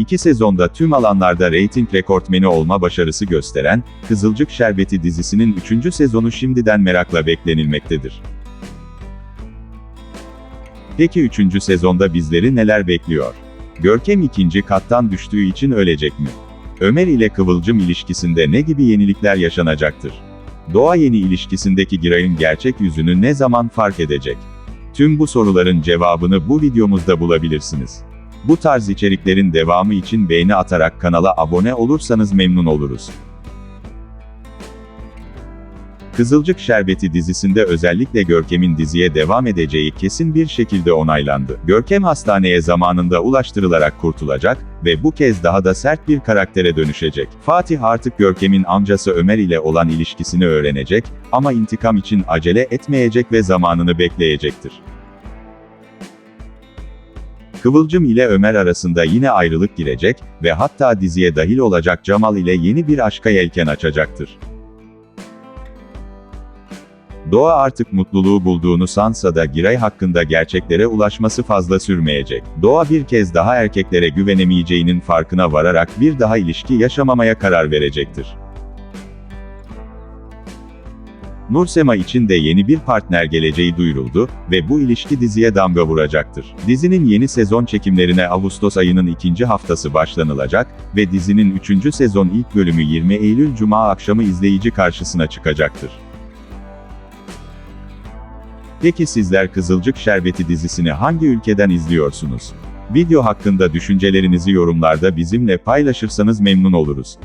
İki sezonda tüm alanlarda reyting rekortmeni olma başarısı gösteren, Kızılcık Şerbeti dizisinin 3. sezonu şimdiden merakla beklenilmektedir. Peki 3. sezonda bizleri neler bekliyor? Görkem ikinci kattan düştüğü için ölecek mi? Ömer ile Kıvılcım ilişkisinde ne gibi yenilikler yaşanacaktır? Doğa yeni ilişkisindeki Giray'ın gerçek yüzünü ne zaman fark edecek? Tüm bu soruların cevabını bu videomuzda bulabilirsiniz. Bu tarz içeriklerin devamı için beğeni atarak kanala abone olursanız memnun oluruz. Kızılcık Şerbeti dizisinde özellikle Görkem'in diziye devam edeceği kesin bir şekilde onaylandı. Görkem hastaneye zamanında ulaştırılarak kurtulacak ve bu kez daha da sert bir karaktere dönüşecek. Fatih artık Görkem'in amcası Ömer ile olan ilişkisini öğrenecek ama intikam için acele etmeyecek ve zamanını bekleyecektir. Kıvılcım ile Ömer arasında yine ayrılık girecek ve hatta diziye dahil olacak Cemal ile yeni bir aşka yelken açacaktır. Doğa artık mutluluğu bulduğunu sansa da Giray hakkında gerçeklere ulaşması fazla sürmeyecek. Doğa bir kez daha erkeklere güvenemeyeceğinin farkına vararak bir daha ilişki yaşamamaya karar verecektir. Nursema için de yeni bir partner geleceği duyuruldu ve bu ilişki diziye damga vuracaktır. Dizinin yeni sezon çekimlerine Ağustos ayının ikinci haftası başlanılacak ve dizinin 3. sezon ilk bölümü 20 Eylül Cuma akşamı izleyici karşısına çıkacaktır. Peki sizler Kızılcık Şerbeti dizisini hangi ülkeden izliyorsunuz? Video hakkında düşüncelerinizi yorumlarda bizimle paylaşırsanız memnun oluruz.